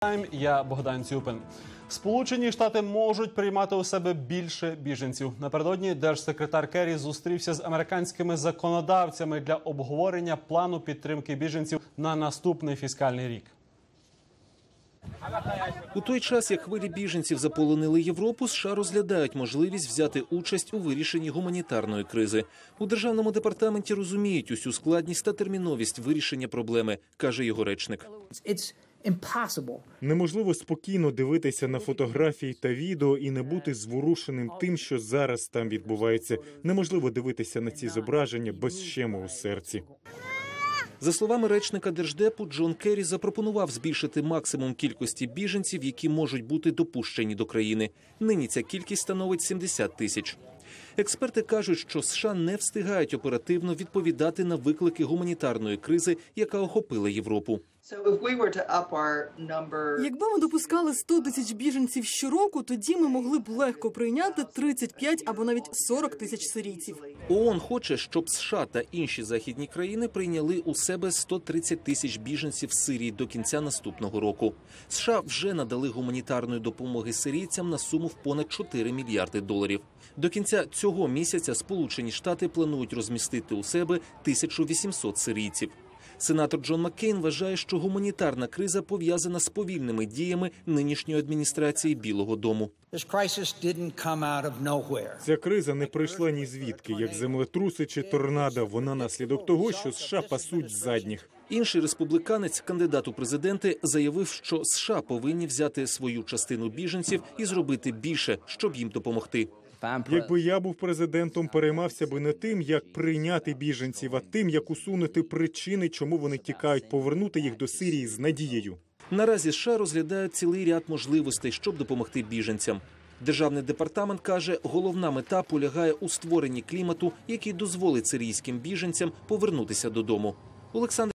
Тайм, Я Богдан Цюпин. Сполучені Штати можуть приймати у себе більше біженців. Напередодні держсекретар Керрі зустрівся з американськими законодавцями для обговорення плану підтримки біженців на наступний фіскальний рік. У той час, як хвилі біженців заполонили Європу, США розглядають можливість взяти участь у вирішенні гуманітарної кризи. У державному департаменті розуміють усю складність та терміновість вирішення проблеми, каже його речник. Неможливо спокійно дивитися на фотографії та відео і не бути зворушеним тим, що зараз там відбувається. Неможливо дивитися на ці зображення без щему у серці. За словами речника держдепу, Джон Керрі запропонував збільшити максимум кількості біженців, які можуть бути допущені до країни. Нині ця кількість становить 70 тисяч. Експерти кажуть, що США не встигають оперативно відповідати на виклики гуманітарної кризи, яка охопила Європу. Якби ми допускали 100 тисяч біженців щороку, тоді ми могли б легко прийняти 35 або навіть 40 тисяч сирійців. ООН хоче, щоб США та інші західні країни прийняли у себе 130 тисяч біженців з Сирії до кінця наступного року. США вже надали гуманітарної допомоги сирійцям на суму в понад 4 мільярди доларів. До кінця цього місяця Сполучені Штати планують розмістити у себе 1800 сирійців. Сенатор Джон Маккейн вважає, що гуманітарна криза пов'язана з повільними діями нинішньої адміністрації Білого Дому. Ця криза не прийшла ні звідки, як землетруси чи торнадо. Вона наслідок того, що США пасуть з задніх. Інший республіканець, кандидат у президенти, заявив, що США повинні взяти свою частину біженців і зробити більше, щоб їм допомогти. Якби я був президентом, переймався би не тим, як прийняти біженців, а тим, як усунути причини, чому вони тікають, повернути їх до Сирії з надією. Наразі США розглядають цілий ряд можливостей, щоб допомогти біженцям. Державний департамент каже, головна мета полягає у створенні клімату, який дозволить сирійським біженцям повернутися додому. Олександр